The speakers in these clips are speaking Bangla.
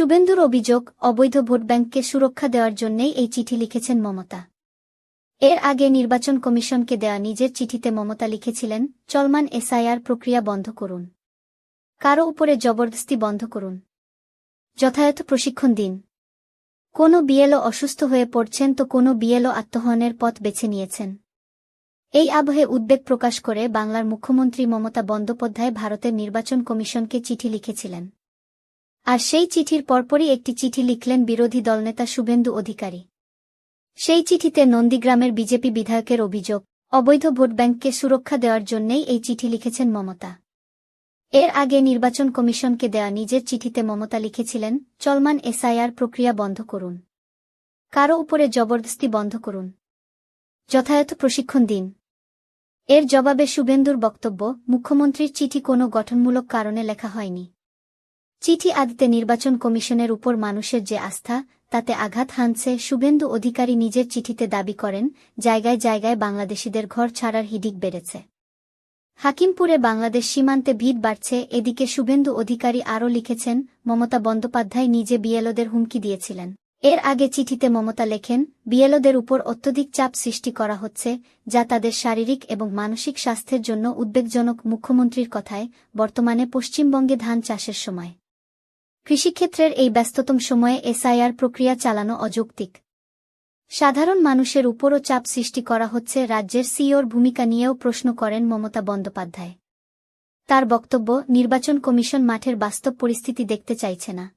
শুভেন্দুর অভিযোগ, অবৈধ ভোট ব্যাংককে সুরক্ষা দেওয়ার জন্যই এই চিঠি লিখেছেন মমতা। এর আগে নির্বাচন কমিশনকে দেয়া নিজের চিঠিতে মমতা লিখেছিলেন, চলমান এসআইআর প্রক্রিয়া বন্ধ করুন। কারও উপরে জবরদস্তি বন্ধ করুন। যথাযথ প্রশিক্ষণ দিন। কোনো বিএলও অসুস্থ হয়ে পড়ছেন তো কোনো বিএলও আত্মহনের পথ বেছে নিয়েছেন। এই আবহে উদ্বেগ প্রকাশ করে বাংলার মুখ্যমন্ত্রী মমতা বন্দ্যোপাধ্যায় ভারতের নির্বাচন কমিশনকে চিঠি লিখেছিলেন। আর সেই চিঠির পরপরই একটি চিঠি লিখলেন বিরোধী দলনেতা শুভেন্দু অধিকারী। সেই চিঠিতে নন্দীগ্রামের বিজেপি বিধায়কের অভিযোগ, অবৈধ ভোট ব্যাংককে সুরক্ষা দেওয়ার জন্যই এই চিঠি লিখেছেন মমতা। এর আগে নির্বাচন কমিশনকে দেয়া নিজের চিঠিতে মমতা লিখেছিলেন, চলমান এসআইআর প্রক্রিয়া বন্ধ করুন। কারও উপরে জবরদস্তি বন্ধ করুন। যথাযথ প্রশিক্ষণ দিন। এর জবাবে শুভেন্দুর বক্তব্য, মুখ্যমন্ত্রীর চিঠি কোনো গঠনমূলক কারণে লেখা হয়নি। চিঠি আদিতে নির্বাচন কমিশনের উপর মানুষের যে আস্থা, তাতে আঘাত হানছে, শুভেন্দু অধিকারী নিজের চিঠিতে দাবি করেন, জায়গায় জায়গায় বাংলাদেশিদের ঘর ছাড়ার হিডিক বেড়েছে। হাকিমপুরে বাংলাদেশ সীমান্তে ভিড় বাড়ছে, এদিকে শুভেন্দু অধিকারী আরও লিখেছেন, মমতা বন্দ্যোপাধ্যায় নিজে বিএলওদের হুমকি দিয়েছিলেন। এর আগে চিঠিতে মমতা লেখেন, বিএলওদের উপর অত্যধিক চাপ সৃষ্টি করা হচ্ছে, যা তাদের শারীরিক এবং মানসিক স্বাস্থ্যের জন্য উদ্বেগজনক, মুখ্যমন্ত্রীর কথায়, বর্তমানে পশ্চিমবঙ্গে ধান চাষের সময়। কৃষিক্ষেত্রের এই ব্যস্ততম সময়ে এসআইআর প্রক্রিয়া চালানো অযৌক্তিক। সাধারণ মানুষের উপরও চাপ সৃষ্টি করা হচ্ছে রাজ্যের সিওর ভূমিকা নিয়েও প্রশ্ন করেন মমতা বন্দ্যোপাধ্যায়। তার বক্তব্য, নির্বাচন কমিশন মাঠের বাস্তব পরিস্থিতি দেখতে চাইছে না।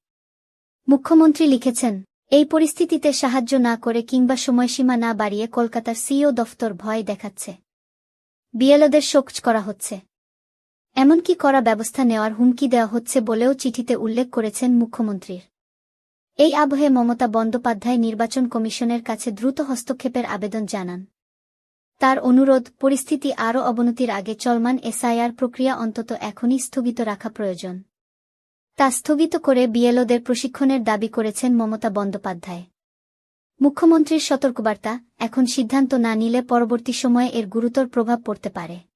মুখ্যমন্ত্রী লিখেছেন, এই পরিস্থিতিতে সাহায্য না করে কিংবা সময়সীমা না বাড়িয়ে কলকাতার সিও দফতর ভয় দেখাচ্ছে। বিএলওদের শোক করা হচ্ছে। এমনকি করা ব্যবস্থা নেওয়ার হুমকি দেওয়া হচ্ছে বলেও চিঠিতে উল্লেখ করেছেন মুখ্যমন্ত্রীর। এই আবহে মমতা বন্দ্যোপাধ্যায় নির্বাচন কমিশনের কাছে দ্রুত হস্তক্ষেপের আবেদন জানান। তার অনুরোধ, পরিস্থিতি আরও অবনতির আগে চলমান এসআইআর প্রক্রিয়া অন্তত এখনই স্থগিত রাখা প্রয়োজন। তা স্থগিত করে বিএলওদের প্রশিক্ষণের দাবি করেছেন মমতা বন্দ্যোপাধ্যায়। মুখ্যমন্ত্রীর সতর্কবার্তা, এখন সিদ্ধান্ত না নিলে পরবর্তী সময়ে এর গুরুতর প্রভাব পড়তে পারে।